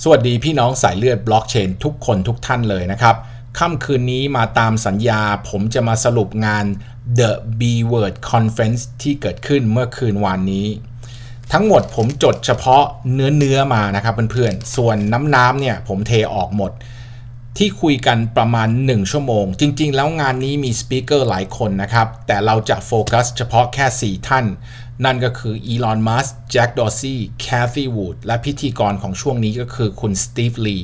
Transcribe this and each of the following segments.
สวัสดีพี่น้องสายเลือดบล็อกเชนทุกคนทุกท่านเลยนะครับ ค่ำคืนนี้มาตามสัญญาผมจะมาสรุปงาน The B Word Conference ที่เกิดขึ้นเมื่อคืนวานนี้ ทั้งหมดผมจดเฉพาะเนื้อเนื้อมานะครับเพื่อนๆ ส่วนน้ำน้ำเนี่ยผมเทออกหมด ที่คุยกันประมาณ 1 ชั่วโมง จริงๆ แล้วงานนี้มีสปีกเกอร์หลายคนนะครับ แต่เราจะโฟกัสเฉพาะแค่ 4 ท่าน นั่นก็คืออีลอน มัสก์แจ็ค ดอร์ซี่ แคทธีวูด และพิธีกรของช่วงนี้ก็คือคุณสตีฟ ลี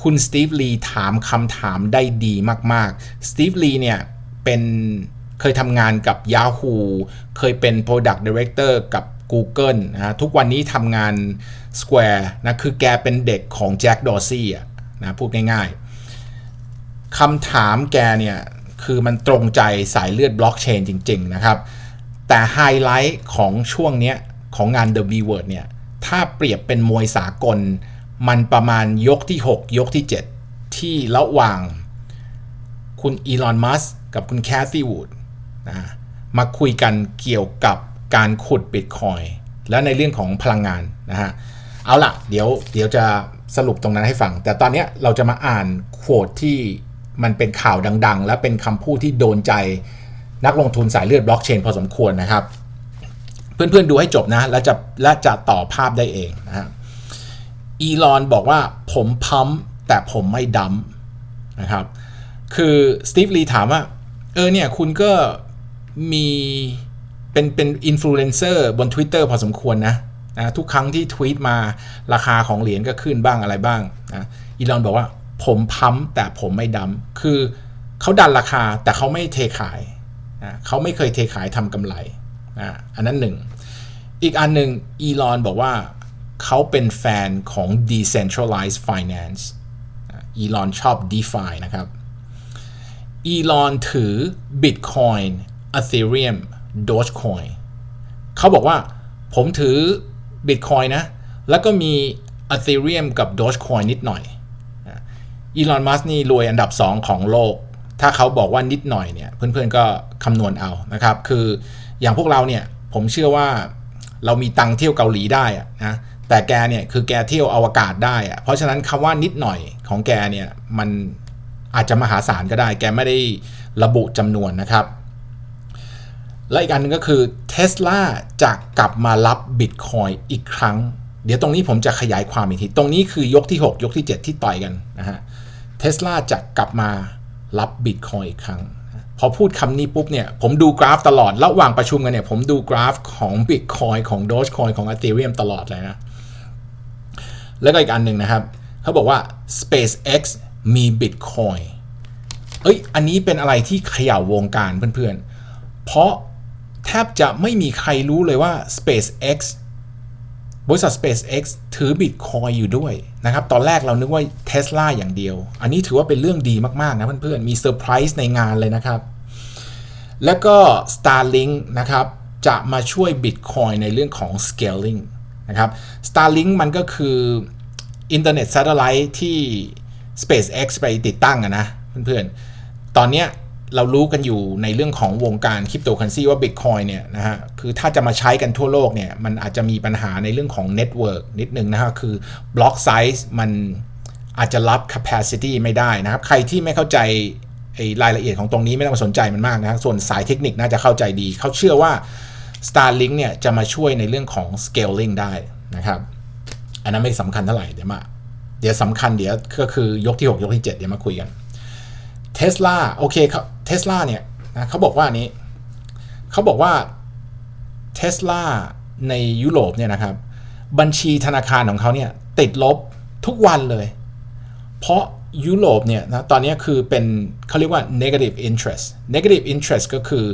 คุณสตีฟ ลี ถามคำถามได้ดีมาก ๆ สตีฟ ลี เนี่ย เป็นเคยทำงานกับ Yahoo เคยเป็น Product Director กับ Google นะทุกวันนี้ทำงาน Square นะ คือแกเป็นเด็กของแจ็ค ดอร์ซี่นะ พูดง่ายๆคำถามแกเนี่ย คือมันตรงใจสายเลือดบล็อกเชนจริง ๆ นะครับ แต่ไฮไลท์ของช่วงเนี้ยของงาน The B Word เนี่ย ถ้าเปรียบเป็นมวยสากล มันประมาณยกที่ 6 ยกที่ 7 ที่ระหว่างคุณอีลอนมัสกับคุณแคทธีวูดนะมาคุยกันเกี่ยวกับการขุดบิตคอยและในเรื่องของพลังงานนะฮะ เอาล่ะ เดี๋ยวเดี๋ยวจะสรุปตรงนั้นให้ฟัง แต่ตอนนี้เราจะมาอ่านโควดที่มันเป็นข่าวดัง ๆ และเป็นคำพูดที่โดนใจ นักลงทุนสายเลือดบล็อกเชนพอสมควรนะครับ เพื่อนๆดูให้จบนะ แล้วจะและจะต่อภาพได้เองนะฮะอีลอนบอกว่าผมพัมแต่ผมไม่ดัมนะครับ คือสตีฟลีถามว่า เออเนี่ยคุณก็มีเป็นเป็นอินฟลูเอนเซอร์บน Twitter พอสมควรนะนะทุกครั้งที่ทวีตมาราคาของเหรียญก็ขึ้นบ้างอะไรบ้างนะอีลอนบอกว่าผมพัมแต่ผมไม่ดัมคือเขาดันราคาแต่เขาไม่เทขาย เขาไม่เคยเทขายทำกำไรนะอันนั้นหนึ่ง อีกอันหนึ่งอีลอนบอกว่าเขาเป็นแฟนของ decentralized finance อีลอนชอบ DeFi นะครับอีลอนถือ Bitcoin Ethereum Dogecoin เขาบอกว่าผมถือ Bitcoin นะ แล้วก็มี Ethereum กับ Dogecoin นิดหน่อยอีลอนมัสนี่รวยอันดับ 2 ของโลก ถ้าเขาบอกว่านิดหน่อยเนี่ยเพื่อนๆก็คำนวณเอานะครับ คืออย่างพวกเราเนี่ยผมเชื่อว่าเรามีตังเที่ยวเกาหลีได้นะแต่แกเนี่ยคือแกเที่ยวอวกาศได้อะเพราะฉะนั้นคำว่านิดหน่อยของแกเนี่ยมันอาจจะมหาศาลก็ได้ แกไม่ได้ระบุจำนวนนะครับ และอีกอันนึงก็คือเท s l a จะกลับมารับบิตคอยอีกครั้ง เดี๋ยวตรงนี้ผมจะขยายความอีกที ตรงนี้คือยกที่ 6 ยกที่ 7 ที่ต่อยกันนะฮะเท s l a จะกลับมา รับบิตคอยอีกครั้ง พอพูดคำนี้ปุ๊บเนี่ย ผมดูกราฟตลอด ระหว่างประชุมกันเนี่ย ผมดูกราฟของ Bitcoin ของ Dogecoin ของ Ethereum ตลอดเลยนะ แล้วก็อีกอันหนึ่งนะครับ เขาบอกว่า SpaceX มี Bitcoin เอ้ย อันนี้เป็นอะไรที่เขย่าวงการเพื่อนๆ เพราะแทบจะไม่มีใครรู้เลยว่า SpaceX บริษัท SpaceX ถือ Bitcoin อยู่ด้วยนะครับ ตอนแรกเรานึกว่า Tesla อย่างเดียว อันนี้ถือว่าเป็นเรื่องดีมาก ๆ นะเพื่อนๆ มีเซอร์ไพรส์ในงานเลยนะครับ แล้วก็ Starlink นะครับ จะมาช่วย Bitcoin ในเรื่องของ scaling นะครับ Starlink มันก็คืออินเทอร์เน็ต a t เ l i t e ที่ SpaceX ไปติดตั้งอะนะเพื่อนๆ ตอนเนี้ย เรารู้กันอยู่ในเรื่องของวงการคริปโตเคอเรนซีว่า Bitcoin เนี่ยนะฮะคือถ้าจะมาใช้กันทั่วโลกเนี่ยมันอาจจะมีปัญหาในเรื่องของเน็ตเวิร์กนิดนึงนะฮะคือบล็อกไซส์มันอาจจะรับ capacity ไม่ได้นะครับ ใครที่ไม่เข้าใจรายละเอียดของตรงนี้ไม่ต้องมาสนใจมันมากนะส่วนสายเทคนิคน่าจะเข้าใจดี เขาเชื่อว่า Starlink เนี่ยจะมาช่วยในเรื่องของ scaling ได้นะครับ อันนั้นไม่สำคัญเท่าไหร่เดี๋ยวมาเดี๋ยวสำคัญเดี๋ยวก็คือยกที่ 6 ยกที่ 7 เดี๋ยวมาคุยกัน เทสลาโอเคครับเทสลาเนี่ยนะเขาบอกว่านี้เขาบอกว่าเทสลาในยุโรปเนี่ยนะครับ บัญชีธนาคารของเขาเนี่ยติดลบทุกวันเลย เพราะยุโรปเนี่ยนะตอนนี้คือเป็นเขาเรียกว่า negative interest negative interest ก็คือ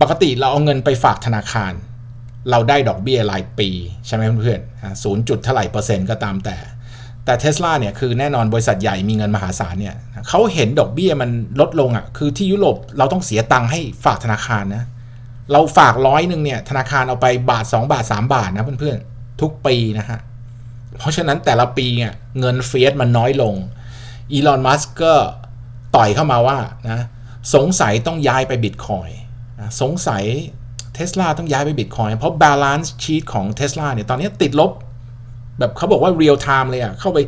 ปกติเราเอาเงินไปฝากธนาคาร เราได้ดอกเบี้ยรายปี ใช่ไหมเพื่อนๆศูนย์จุดเท่าไหร่เปอร์เซ็นต์ก็ตามแต่ แต่เทสลาเนี่ยคือแน่นอนบริษัทใหญ่มีเงินมหาศาลเนี่ยเขาเห็นดอกเบี้ยมันลดลงอะ่ะคือที่ยุโรปเราต้องเสียตังค์ให้ฝากธนาคารนะเราฝากร้อยหนึ่งเนี่ยธนาคารเอาไปบาท 2 บาท 3 บาทนะเพื่อนๆ ทุกปีนะฮะ เพราะฉะนั้นแต่ละปีเนี่ยเงินเฟียสมันน้อยลงอีลอนมัสก์ก็ต่อยเข้ามาว่านะสงสัยต้องย้ายไปบิตคอยนะสงสัยเทสลาต้องย้ายไปบิตคอยเพราะบาลานซ์ชีตของเทสลาเนี่ยตอนนี้ติดลบ แบบเขาบอกว่า real time เลยอะเข้าไป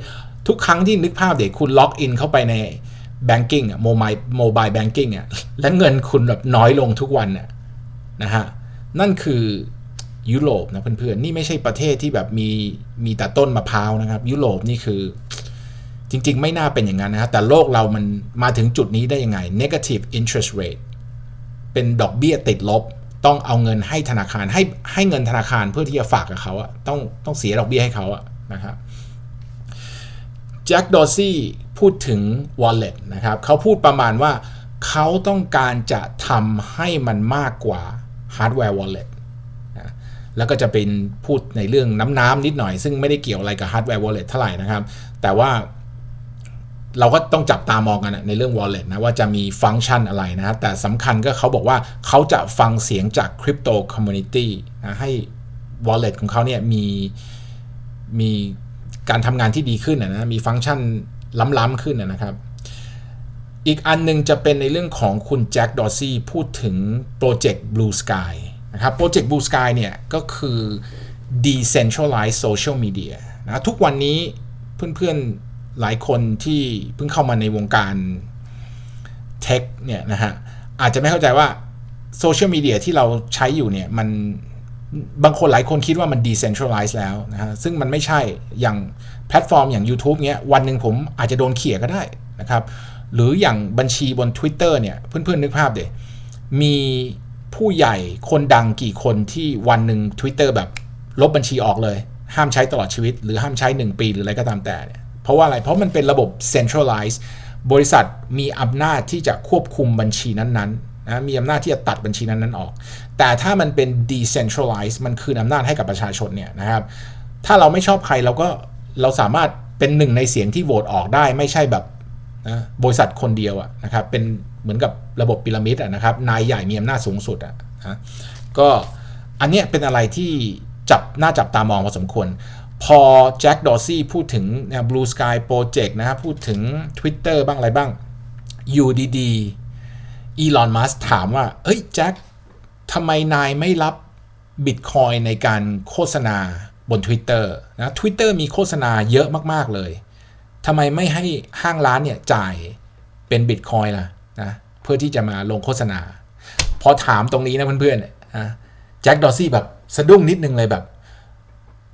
ทุกครั้งที่นึกภาพเด็กคุณล็อกอินเข้าไปใน banking อะโมบายโมบายแบงกิ้งอะและเงินคุณแบบน้อยลงทุกวันอะนะฮะ นั่นคือยุโรปนะเพื่อนๆ นี่ไม่ใช่ประเทศที่แบบมีมีแต่ต้นมะพร้าวนะครับ ยุโรปนี่คือจริงๆ ไม่น่าเป็นอย่างนั้นนะครับแต่โลกเรามันมาถึงจุดนี้ได้ยังไง negative interest rate เป็นดอกเบี้ยติดลบ ต้องเอาเงินให้ธนาคารให้ให้เงินธนาคารเพื่อที่จะฝากกับเขาอะต้องต้องเสียดอกเบี้ยให้เขาอะนะครับแจ็คดอซี่พูดถึง wallet นะครับเขาพูดประมาณว่าเขาต้องการจะทำให้มันมากกว่า hardware wallet นะแล้วก็จะเป็นพูดในเรื่องน้ำๆนิดหน่อย ซึ่งไม่ได้เกี่ยวอะไรกับ hardware wallet เท่าไหร่นะครับ แต่ว่า เราก็ต้องจับตามองกันในเรื่อง wallet นะว่าจะมีฟังก์ชันอะไรนะแต่สำคัญก็เขาบอกว่าเขาจะฟังเสียงจาก crypto community นะให้ wallet ของเขาเนี่ยมีมีการทำงานที่ดีขึ้นนะมีฟังก์ชันล้ำๆขึ้นนะครับ อีกอันนึงจะเป็นในเรื่องของคุณแจ็คดอซี่พูดถึงโปรเจกต์ Blue Sky นะครับโปรเจกต์ Blue Sky เนี่ยก็คือ decentralized social media นะทุกวันนี้เพื่อนๆ หลายคนที่เพิ่งเข้ามาในวงการเทคเนี่ยนะฮะอาจจะไม่เข้าใจว่าโซเชียลมีเดียที่เราใช้อยู่เนี่ยมันบางคนหลายคนคิดว่ามัน decentralized แล้วนะฮะซึ่งมันไม่ใช่อย่างแพลตฟอร์มอย่าง YouTube เนี้ยวันหนึ่งผมอาจจะโดนเขี่ยก็ได้นะครับ หรืออย่างบัญชีบน Twitter เนี่ยเพื่อนๆนึกภาพเดยมีผู้ใหญ่คนดังกี่คนที่วันหนึ่ง Twitter แบบลบบัญชีออกเลย ห้ามใช้ตลอดชีวิต หรือห้ามใช้ 1 ปีหรืออะไรก็ตามแต่เนี่ย เพราะว่าอะไรเพราะมันเป็นระบบ centralized บริษัทมีอำนาจที่จะควบคุมบัญชีนั้นๆนะมีอำนาจที่จะตัดบัญชีนั้นๆออก แต่ถ้ามันเป็น decentralized มันคืนอำนาจให้กับประชาชนเนี่ยนะครับ ถ้าเราไม่ชอบใครเราก็เราสามารถเป็นหนึ่งในเสียงที่โหวตออกได้ไม่ใช่แบบนะบริษัทคนเดียวอะนะครับเป็นเหมือนกับระบบพีระมิดอะนะครับนายใหญ่มีอำนาจสูงสุดอะนะก็อันเนี้ยเป็นอะไรที่จับน่าจับตามองพอสมควร พอแจ็คดอซี่พูดถึง Blue Sky Project นะครับพูดถึง Twitter บ้างอะไรบ้างอยู่ดีๆอีลอนมัสถามว่าเฮ้ยแจ็คทำไมนายไม่รับบิตคอยในการโฆษณาบน Twitter นะ Twitter มีโฆษณาเยอะมากๆเลยทำไมไม่ให้ห้างร้านเนี่ยจ่ายเป็นบิตคอยล่ะนะเพื่อที่จะมาลงโฆษณา พอถามตรงนี้นะเพื่อนๆนะแจ็คดอซี่แบบสะดุ้งนิดนึงเลยแบบ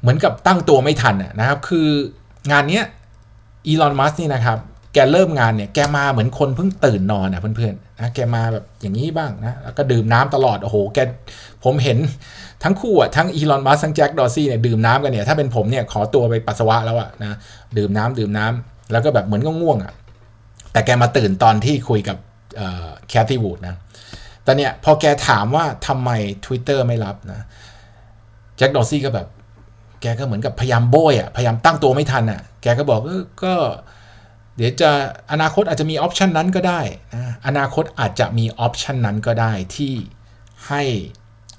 เหมือนกับตั้งตัวไม่ทันนะครับ คืองานเนี้ยอีลอนมัสนี่นะครับ แกเริ่มงานเนี่ย แกมาเหมือนคนเพิ่งตื่นนอนนะเพื่อนๆนะแกมาแบบอย่างนี้บ้างนะ แล้วก็ดื่มน้ำตลอด โอ้โห แก ผมเห็นทั้งคู่อะ ทั้งอีลอนมัสทั้งแจ็คดอซี่เนี่ยดื่มน้ำกันเนี่ย ถ้าเป็นผมเนี่ยขอตัวไปปัสสาวะแล้วอะนะ ดื่มน้ำดื่มน้ำแล้วก็แบบเหมือนก็ง่วงอะ แต่แกมาตื่นตอนที่คุยกับแคทตี้วูดนะ แต่เนี่ยพอแกถามว่าทำไม Twitter ไม่รับนะ แจ็คดอซี่ก็แบบ แกก็เหมือนกับพยายามโบยอะพยายามตั้งตัวไม่ทันอะแกก็บอกก็เดี๋ยวจะอนาคตอาจจะมีออปชันนั้นก็ได้นะอนาคตอาจจะมีออปชันนั้นก็ได้ที่ให้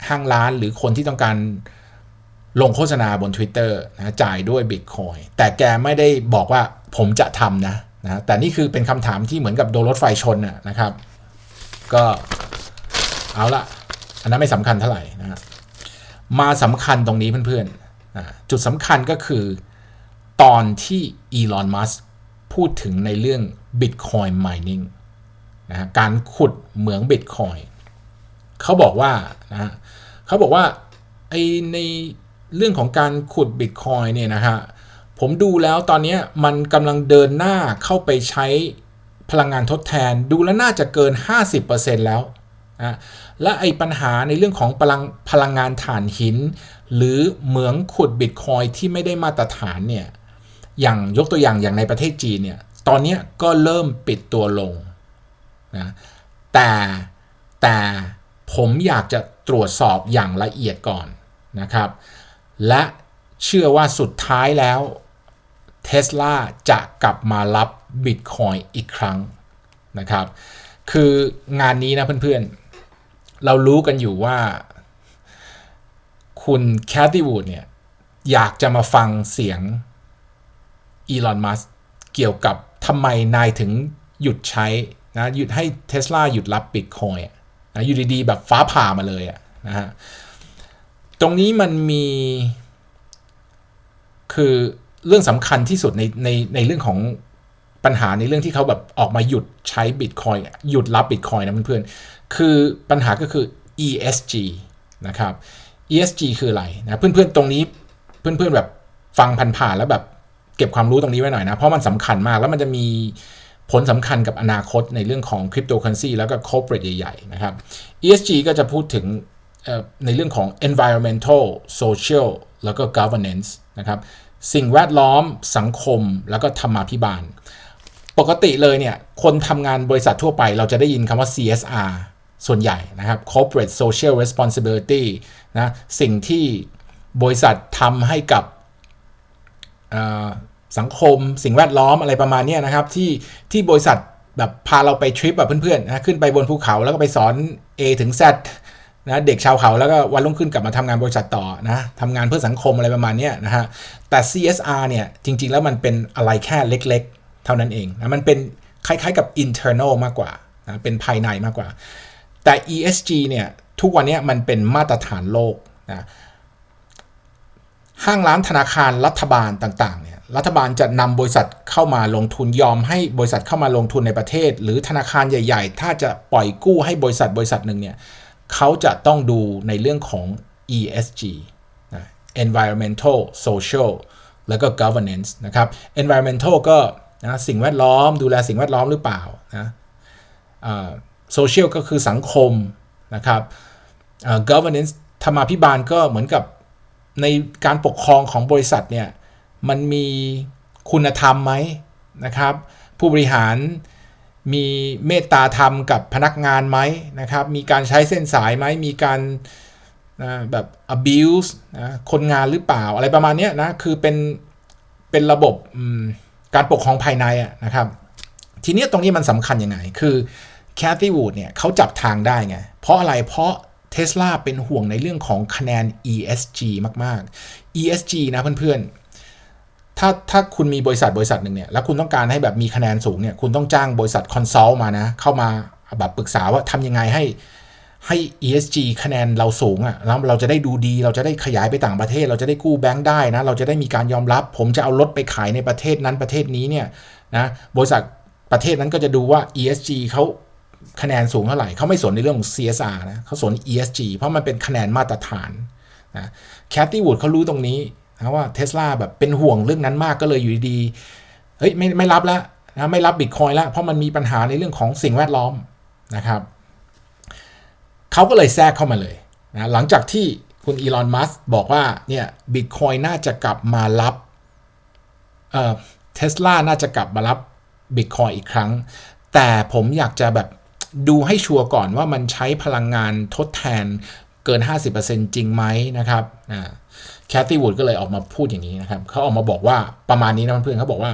ห้างร้านหรือคนที่ต้องการลงโฆษณาบน Twitter นะจ่ายด้วย Bitcoin แต่แกไม่ได้บอกว่าผมจะทำนะนะแต่นี่คือเป็นคำถามที่เหมือนกับโดนรถไฟชนนะครับ ก็เอาละอันนั้นไม่สำคัญเท่าไหร่นะมาสำคัญตรงนี้เพื่อนๆ จุดสำคัญก็คือตอนที่อีลอนมัสพูดถึงในเรื่อง Bitcoin mining นะการขุดเหมือง Bitcoin เขาบอกว่านะเขาบอกว่าไอในเรื่องของการขุด Bitcoin เนี่ยนะฮะผมดูแล้วตอนนี้มันกำลังเดินหน้าเข้าไปใช้พลังงานทดแทน ดูแล้วน่าจะเกิน 50%แล้วนะและไอปัญหาในเรื่องของพลังพลังงานถ่านหิน หรือเหมืองขุดบิตคอยที่ไม่ได้มาตรฐานเนี่ยอย่างยกตัวอย่างอย่างในประเทศจีนเนี่ยตอนนี้ก็เริ่มปิดตัวลงนะแต่แต่ผมอยากจะตรวจสอบอย่างละเอียดก่อนนะครับ และเชื่อว่าสุดท้ายแล้วเท s l a จะกลับมารับ Bitcoin อีกครั้งนะครับ คืองานนี้นะเพื่อนๆ เรารู้กันอยู่ว่า คุณแคทตี้วูดเนี่ย อยากจะมาฟังเสียงอีลอนมัสเกี่ยวกับทำไมนายถึงหยุดใช้นะหยุดให้เท s l a หยุดรับ Bitcoin นะอยู่ดีๆ แบบฟ้าผ่ามาเลยอะนะฮะตรงนี้มันมีคือเรื่องสำคัญที่สุดในในในเรื่องของปัญหาในเรื่องที่เขาแบบออกมาหยุดใช้บิตคอยหยุดรับบิตคอยนะเพื่อนๆคือปัญหาก็คือ ESG นะครับ ESG คืออะไรนะเพื่อนๆตรงนี้เพื่อนๆแบบฟังผ่านๆแล้วแบบเก็บความรู้ตรงนี้ไว้หน่อยนะ เพราะมันสำคัญมากแล้วมันจะมีผลสำคัญกับอนาคตในเรื่องของคริปโตเคอเรนซีแล้วก็ corporate ใหญ่ๆนะครับ ESG ก็จะพูดถึงในเรื่องของ environmental social แล้วก็ governance นะครับ สิ่งแวดล้อมสังคมแล้วก็ธรรมาภิบาล ปกติเลยเนี่ย คนทำงานบริษัททั่วไปเราจะได้ยินคำว่า CSR ส่วนใหญ่นะครับ corporate social responsibility นะสิ่งที่บริษัททำให้กับสังคมสิ่งแวดล้อมอะไรประมาณนี้นะครับ ที่ที่บริษัทแบบพาเราไปทริปแบบเพื่อนๆนะขึ้นไปบนภูเขาแล้วก็ไปสอน A ถึง Z นะเด็กชาวเขาแล้วก็วันรุ่งขึ้นกลับมาทำงานบริษัทต่อนะทำงานเพื่อสังคมอะไรประมาณนี้นะฮะแต่ CSR เนี่ยจริง ๆ แล้วมันเป็นอะไรแค่เล็ก ๆ เท่านั้นเองนะมันเป็นคล้ายๆกับ internal มากกว่านะเป็นภายในมากกว่า แต่ ESG เนี่ยทุกวันนี้มันเป็นมาตรฐานโลกนะห้างร้านธนาคารรัฐบาลต่างๆเนี่ยรัฐบาลจะนำบริษัทเข้ามาลงทุนยอมให้บริษัทเข้ามาลงทุนในประเทศ หรือธนาคารใหญ่ ๆ ถ้าจะปล่อยกู้ให้บริษัทบริษัทหนึ่งเนี่ยเขาจะต้องดูในเรื่องของ ESG นะ environmental social แล้วก็ governance นะครับ environmental ก็นะสิ่งแวดล้อมดูแลสิ่งแวดล้อมหรือเปล่านะ social ก็คือสังคมนะครับ governance ธรรมาภิบาลก็เหมือนกับในการปกครองของบริษัทเนี่ย มันมีคุณธรรมไหมนะครับ ผู้บริหารมีเมตตาธรรมกับพนักงานไหมนะครับ มีการใช้เส้นสายไหม มีการนะแบบ abuse นะคนงานหรือเปล่าอะไรประมาณนี้นะ คือเป็น เป็นระบบการปกครองภายในนะครับ ทีนี้ตรงนี้มันสำคัญยังไง คือ แคทตี้วูดเนี่ยเขาจับทางได้ไง เพราะอะไรเพราะเทสลาเป็นห่วงในเรื่องของคะแนน ESG มาก ๆ ESG นะเพื่อนๆ ถ้าถ้าคุณมีบริษัทบริษัทหนึ่งเนี่ย แล้วคุณต้องการให้แบบมีคะแนนสูงเนี่ย คุณต้องจ้างบริษัทคอนซัลท์มานะ เข้ามาแบบปรึกษาว่าทำยังไงให้ให้ ESG คะแนนเราสูงอะ่ะแล้วเราจะได้ดูดี เราจะได้ขยายไปต่างประเทศ เราจะได้กู้แบงค์ได้นะ เราจะได้มีการยอมรับ ผมจะเอารถไปขายในประเทศนั้นประเทศนี้เนี่ยนะ บริษัทประเทศนั้นก็จะดูว่า ESG เขา คะแนนสูงเท่าไหร่เขาไม่สนในเรื่องของ CSR นะเขาสน ESG เพราะมันเป็นคะแนนมาตรฐานนะแคทตี้วูดเขารู้ตรงนี้นะว่าเทสลาแบบเป็นห่วงเรื่องนั้นมากก็เลยอยู่ดีเฮ้ยไม่ไม่รับแล้วนะไม่รับบิตคอยแล้ว เพราะมันมีปัญหาในเรื่องของสิ่งแวดล้อมนะครับเขาก็เลยแทรกเข้ามาเลยนะหลังจากที่คุณอีลอนมัสบอกว่าเนี่ยบิตคอยน่าจะกลับมารับเอ่อเทสลาน่าจะกลับมารับบิตคอยอีกครั้ง แต่ผมอยากจะแบบ ดูให้ชัวร์ก่อนว่ามันใช้พลังงานทดแทนเกิน 50%จริงไหมนะครับแคทตี้วูดก็เลยออกมาพูดอย่างนี้นะครับเขาออกมาบอกว่าประมาณนี้นะเพื่อนเขาบอกว่า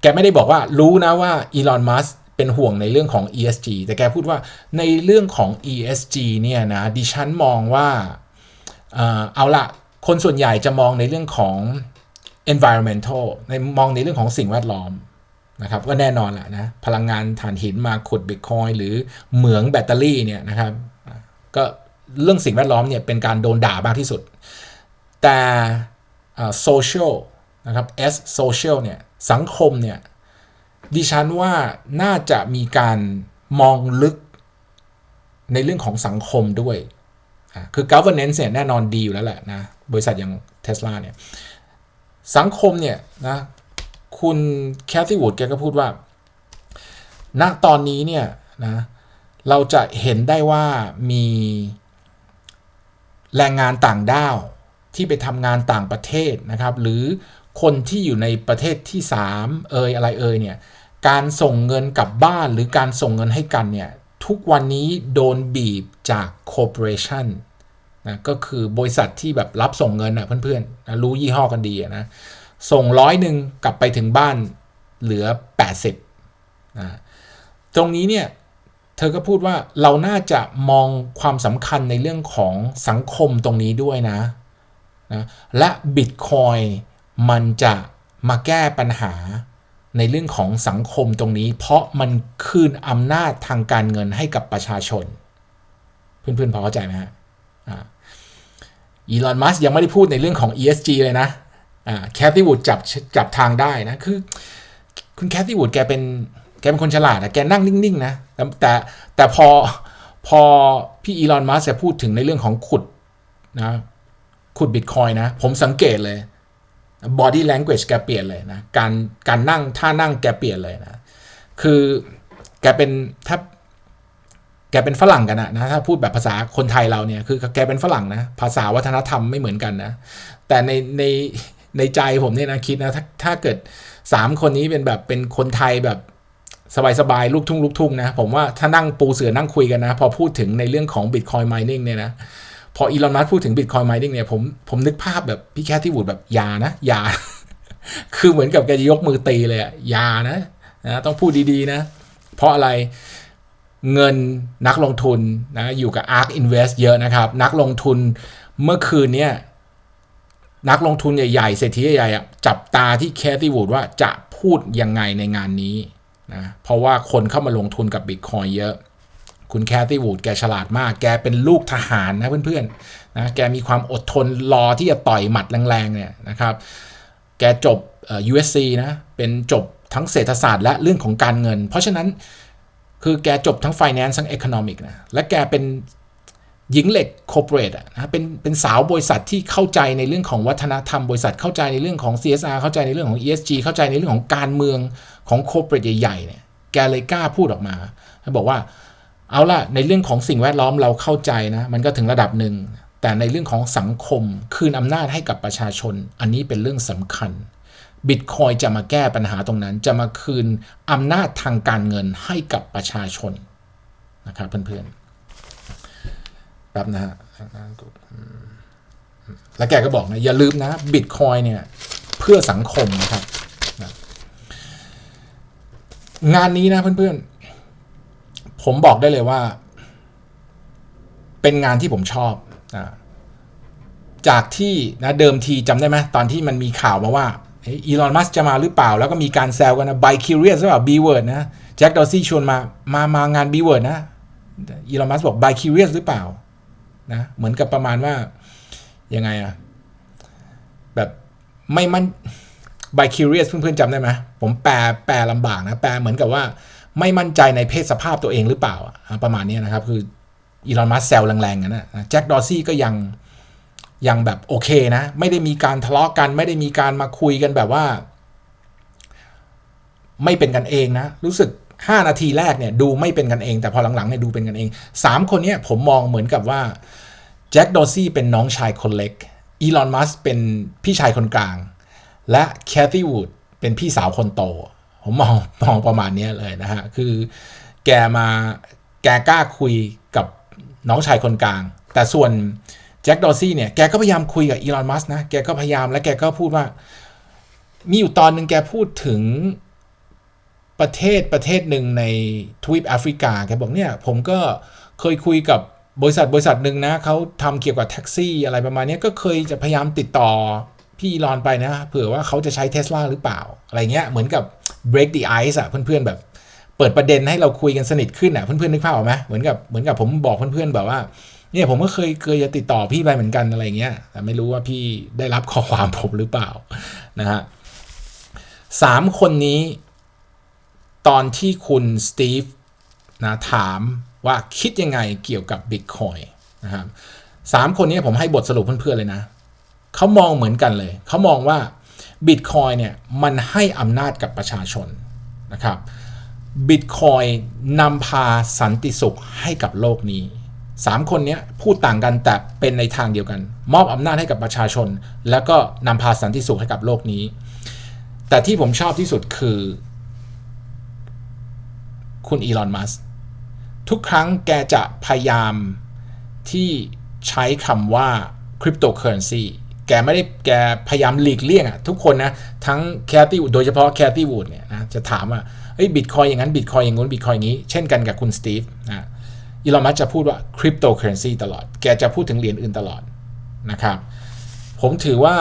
แกไม่ได้บอกว่ารู้นะว่าอีลอนมัสเป็นห่วงในเรื่องของ ESG แต่แกพูดว่าในเรื่องของ ESG เนี่ยนะดิฉันมองว่าเอาละคนส่วนใหญ่จะมองในเรื่องของ environmental ในมองในเรื่องของสิ่งแวดล้อม นะครับก็แน่นอนแหละนะพลังงานถ่านหินมาขุดบิตคอยหรือเหมืองแบตเตอรี่เนี่ยนะครับก็เรื่องสิ่งแวดล้อมเนี่ยเป็นการโดนด่ามากที่สุด แต่โซเชียลนะครับ S social เนี่ยสังคมเนี่ยดิฉันว่าน่าจะมีการมองลึกในเรื่องของสังคมด้วย คือ governance เนี่ยแน่นอนดีอยู่แล้วแหละนะ บริษัทอย่าง Tesla เนี่ย สังคมเนี่ยนะ คุณแคทตี้วูดแกก็พูดว่า ณตอนนี้เนี่ยนะเราจะเห็นได้ว่ามีแรงงานต่างด้าวที่ไปทำงานต่างประเทศนะครับ หรือคนที่อยู่ในประเทศที่ 3 เอยอะไรเอยเนี่ยการส่งเงินกลับบ้านหรือการส่งเงินให้กันเนี่ยทุกวันนี้โดนบีบจากคอร์ปอเรชันนะก็คือบริษัทที่แบบรับส่งเงินนะเพื่อนๆนะรู้ยี่ห้อกันดีนะ ส่งร้อยหนึ่งกลับไปถึงบ้านเหลือ 80นะตรงนี้เนี่ยเธอก็พูดว่าเราน่าจะมองความสำคัญในเรื่องของสังคมตรงนี้ด้วยนะนะและบิตคอยมันจะมาแก้ปัญหาในเรื่องของสังคมตรงนี้ เพราะมันคืนอำนาจทางการเงินให้กับประชาชน เพื่อนๆพอเข้าใจไหมฮะอีลอน มัสยังไม่ได้พูดในเรื่องของ ESG เลยนะ แคทตี้วูดจับจับทางได้นะ คือ คุณแคทตี้วูดแกเป็นแกเป็นคนฉลาดนะแกนั่งนิ่ง ๆ นะ แต่แต่พอพอพี่อีลอน มัสจะพูดถึงในเรื่องของขุดนะขุดบิตคอยนะ ผมสังเกตเลย body language แกเปลี่ยนเลยนะ การการนั่งท่านั่งแกเปลี่ยนเลยนะ คือแกเป็นถ้าแกเป็นฝรั่งกันนะนะ ถ้าพูดแบบภาษาคนไทยเราเนี่ย คือแกเป็นฝรั่งนะ ภาษาวัฒนธรรมไม่เหมือนกันนะ แต่ในใน ในใจผมเนี่ยนะคิดนะถ้าถ้าเกิดสามคนนี้เป็นแบบเป็นคนไทยแบบสบายๆลูกทุ่งลูกทุ่งนะ ผมว่าถ้านั่งปูเสือนั่งคุยกันนะ พอพูดถึงในเรื่องของ Bitcoin mining เนี่ยนะ พออีลอนมัสพูดถึง Bitcoin mining เนี่ยผมผมนึกภาพแบบพี่แคทที่วูดแบบยานะยา คือเหมือนกับแกจะยกมือตีเลยอะยานะนะต้องพูดดีๆนะ เพราะอะไรเงินนักลงทุนนะอยู่กับ ARK Invest เยอะนะครับ นักลงทุนเมื่อคืนเนี่ย นักลงทุนใหญ่ๆเศรษฐีใหญ่ๆจับตาที่แคทที่วูดว่าจะพูดยังไงในงานนี้นะเพราะว่าคนเข้ามาลงทุนกับบิตคอยเยอะ คุณแคทตี้วูดแกฉลาดมาก แกเป็นลูกทหารนะเพื่อนๆนะแกมีความอดทนรอที่จะต่อยหมัดแรงๆเนี่ยนะครับ แกจบ USC นะเป็นจบทั้งเศรษฐศาสตร์และเรื่องของการเงิน เพราะฉะนั้นคือแกจบทั้ง Finance ทั้ง Economic นะและแกเป็น หญิงเหล็กคอร์เปอเรทนะเป็นเป็นสาวบริษัทที่เข้าใจในเรื่องของวัฒนธรรมบริษัทเข้าใจในเรื่องของ CSR เข้าใจในเรื่องของ ESG เข้าใจในเรื่องของการเมืองของคอร์เปอเรทใหญ่ๆเนี่ยแกเลยกล้าพูดออกมาเขาบอกว่าเอาล่ะในเรื่องของสิ่งแวดล้อมเราเข้าใจนะมันก็ถึงระดับหนึ่ง แต่ในเรื่องของสังคมคืนอำนาจให้กับประชาชน อันนี้เป็นเรื่องสำคัญบิตคอยจะมาแก้ปัญหาตรงนั้น จะมาคืนอำนาจทางการเงินให้กับประชาชนนะครับเพื่อนๆ แป๊บนะฮะแล้วแกก็บอกนะอย่าลืมนะบิตคอยเนี่ยเพื่อสังคมนะครับนะงานนี้นะเพื่อนๆ ผมบอกได้เลยว่า เป็นงานที่ผมชอบนะจากที่นะเดิมทีจำได้ไหมตอนที่มันมีข่าวมาว่าอีลอนมัสจะมาหรือเปล่า แล้วก็มีการแซวกันนะไบคิวเรียสหรือเปล่าบีเวิร์ดนะแจ็คดอซี่ชวนมา มามางานบีเวิร์ดนะอีลอนมัสบอกไบคิวเรียสหรือเปล่า นะเหมือนกับประมาณว่ายังไงอะแบบไม่มั่น by curious เพื่อนๆจำได้ไหมผมแปลแปลลำบากนะแปลเหมือนกับว่าไม่มั่นใจในเพศสภาพตัวเองหรือเปล่าประมาณนี้นะครับ คืออีลอนมัสแซลแรงๆนะแจ็คดอซี่ก็ยังยังแบบโอเคนะ ไม่ได้มีการทะเลาะกัน ไม่ได้มีการมาคุยกันแบบว่า ไม่เป็นกันเองนะ รู้สึก 5 นาทีแรกเนี่ยดูไม่เป็นกันเอง แต่พอหลังๆเนี่ยดูเป็นกันเอง 3 คนนี้ผมมองเหมือนกับว่าแจ็คดอซี่เป็นน้องชายคนเล็กอีลอนมัสเป็นพี่ชายคนกลาง และแคทตี้วูดเป็นพี่สาวคนโต ผมมองมองประมาณนี้เลยนะฮะ คือแกมาแกกล้าคุยกับน้องชายคนกลาง แต่ส่วนแจ็คดอซี่เนี่ย แกก็พยายามคุยกับอีลอนมัสนะ แกก็พยายามและแกก็พูดว่า มีอยู่ตอนหนึ่งแกพูดถึง ประเทศประเทศหนึ่งในทวีปแอฟริกาแกบอกเนี่ยผมก็เคยคุยกับบริษัทบริษัทหนึ่งนะเขาทำเกี่ยวกับแท็กซี่อะไรประมาณนี้ก็เคยจะพยายามติดต่อพี่อีลอนไปนะ เผื่อว่าเขาจะใช้เทสลาหรือเปล่า อะไรเงี้ยเหมือนกับ break the ice อะเพื่อนๆแบบ เปิดประเด็นให้เราคุยกันสนิทขึ้นอะเพื่อนๆนึกภาพออกไหมเหมือนกับเหมือนกับผมบอกเพื่อนๆแบบว่าเนี่ยผมก็เคยเคยจะติดต่อพี่ไปเหมือนกันอะไรเงี้ยแต่ไม่รู้ว่าพี่ได้รับข้อความผมหรือเปล่านะฮะสามคนนี้ ตอนที่คุณสตีฟนะถามว่าคิดยังไงเกี่ยวกับ Bitcoin นะครับสามคนนี้ผมให้บทสรุปเพื่อนๆเลยนะ เขามองเหมือนกันเลย เขามองว่า Bitcoin เนี่ยมันให้อำนาจกับประชาชนนะครับ Bitcoin นำพาสันติสุขให้กับโลกนี้สามคนนี้พูดต่างกันแต่เป็นในทางเดียวกัน มอบอำนาจให้กับประชาชน แล้วก็นำพาสันติสุขให้กับโลกนี้ แต่ที่ผมชอบที่สุดคือ คุณอีลอน มัสทุกครั้งแกจะพยายามที่ใช้คำว่าคริปโตเคอเรนซีแกไม่ได้แกพยายามหลีกเลี่ยงอะทุกคนนะ ทั้งแคทตี้วูดโดยเฉพาะแคทตี้วูดเนี่ยนะจะถามว่าเฮ้ยบิตคอยอย่างนั้นบิตคอยอย่างงู้นบิตคอยอย่างนี้ เช่นกันกับคุณสตีฟนะอีลอนมัสจะพูดว่าคริปโตเคอเรนซีตลอด แกจะพูดถึงเหรียญอื่นตลอดนะครับ ผมถือว่า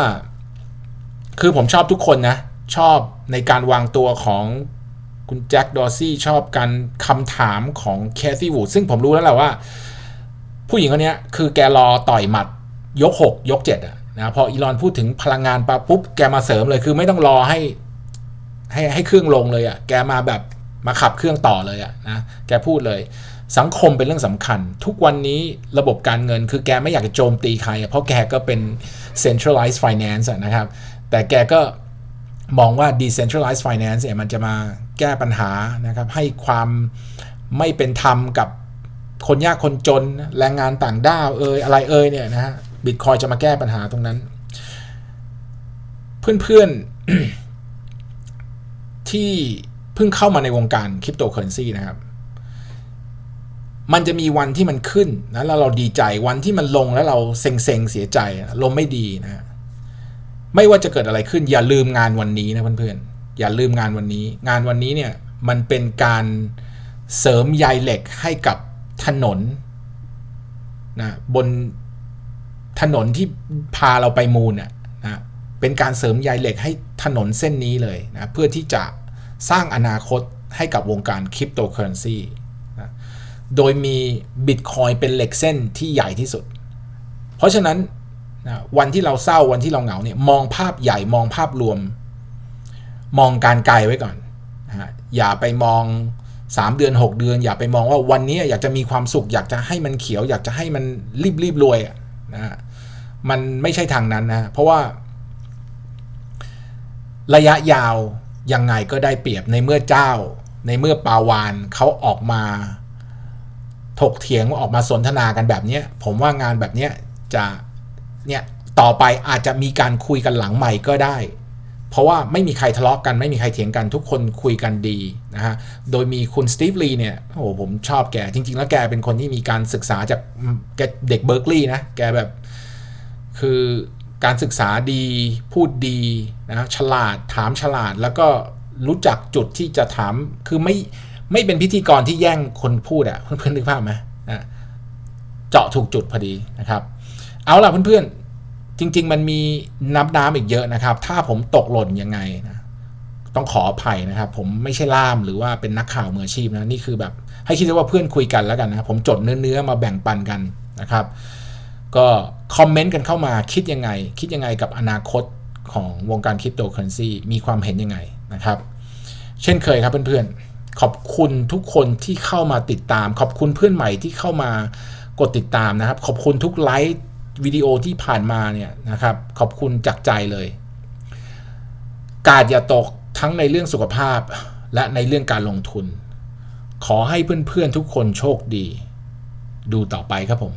คือผมชอบทุกคนนะ ชอบในการวางตัวของ คุณแจ็คดอซี่ชอบการคำถามของแคทตี้วูดซึ่งผมรู้แล้วแหละว่า ผู้หญิงคนนี้คือแกรอต่อยหมัดยก 6 ยก 7อะนะพออีลอนพูดถึงพลังงานปะปุ๊บ แกมาเสริมเลยคือไม่ต้องรอให้ให้ให้เครื่องลงเลยอะแกมาแบบมาขับเครื่องต่อเลยอะนะแกพูดเลยสังคมเป็นเรื่องสำคัญ ทุกวันนี้ระบบการเงินคือแกไม่อยากจะโจมตีใคร เพราะแกก็เป็น centralized finance นะครับ แต่แกก็มองว่า decentralized finance เนี่ยมันจะมา แก้ปัญหานะครับให้ความไม่เป็นธรรมกับคนยากคนจนแรงงานต่างด้าวเอยอะไรเอยเนี่ยนะฮะบิตคอยจะมาแก้ปัญหาตรงนั้น เพื่อนๆที่เพิ่งเข้ามาในวงการคริปโตเคอเรนซีนะครับ มันจะมีวันที่มันขึ้นนะแล้วเราดีใจวันที่มันลงแล้วเราเซ็งๆเสียใจลมไม่ดีนะฮะไม่ว่าจะเกิดอะไรขึ้นอย่าลืมงานวันนี้นะเพื่อนๆ อย่าลืมงานวันนี้ งานวันนี้เนี่ยมันเป็นการเสริมใยเหล็กให้กับถนนนะบนถนนที่พาเราไปมูลน่ะนะเป็นการเสริมใยเหล็กให้ถนนเส้นนี้เลยนะเพื่อที่จะสร้างอนาคตให้กับวงการคริปโตเคอเรนซีนะโดยมีบิตคอยเป็นเหล็กเส้นที่ใหญ่ที่สุด เพราะฉะนั้นนะวันที่เราเศร้าวันที่เราเหงาเนี่ยมองภาพใหญ่มองภาพรวม มองการไกลไว้ก่อนนะฮะอย่าไปมอง 3 เดือน 6 เดือน อย่าไปมองว่าวันนี้อยากจะมีความสุข อยากจะให้มันเขียว อยากจะให้มันรีบรีบรวยนะฮะมันไม่ใช่ทางนั้นนะเพราะว่า ระยะยาวยังไงก็ได้เปรียบในเมื่อเจ้า ในเมื่อปาวานเขาออกมาถกเถียงออกมาสนทนากันแบบนี้ผมว่างานแบบนี้จะเนี่ยต่อไปอาจจะมีการคุยกันหลังใหม่ก็ได้ เพราะว่าไม่มีใครทะเลาะกันไม่มีใครเถียงกันทุกคนคุยกันดีนะฮะโดยมีคุณสตีฟลีเนี่ยโอ้โหผมชอบแก จริง ๆ แล้วแกเป็นคนที่มีการศึกษาจากแกเด็กเบิร์กลีย์นะ แกแบบคือการศึกษาดีพูดดีนะฉลาดถามฉลาดแล้วก็รู้จักจุดที่จะถามคือไม่ไม่เป็นพิธีกรที่แย่งคนพูดอะเพื่อนๆนึกภาพไหมนะเจาะถูกจุดพอดีนะครับ เอาล่ะเพื่อนๆ จริง ๆ มันมีน้ำน้ำอีกเยอะนะครับ ถ้าผมตกหล่นยังไงนะต้องขออภัยนะครับ ผมไม่ใช่ล่ามหรือว่าเป็นนักข่าวมืออาชีพนะนี่คือแบบ ให้คิดว่าเพื่อนคุยกันแล้วกันนะผมจดเนื้อๆมาแบ่งปันกันนะครับ ก็คอมเมนต์กันเข้ามาคิดยังไง คิดยังไงกับอนาคตของวงการคริปโตเคอเรนซีมีความเห็นยังไงนะครับ เช่นเคยครับเพื่อนๆ ขอบคุณทุกคนที่เข้ามาติดตาม ขอบคุณเพื่อนใหม่ที่เข้ามากดติดตามนะครับ ขอบคุณทุกไลค์ วิดีโอที่ผ่านมาเนี่ยนะครับขอบคุณจากใจเลย กาดอย่าตกทั้งในเรื่องสุขภาพและในเรื่องการลงทุน ขอให้เพื่อนๆทุกคนโชคดี ดูต่อไปครับผม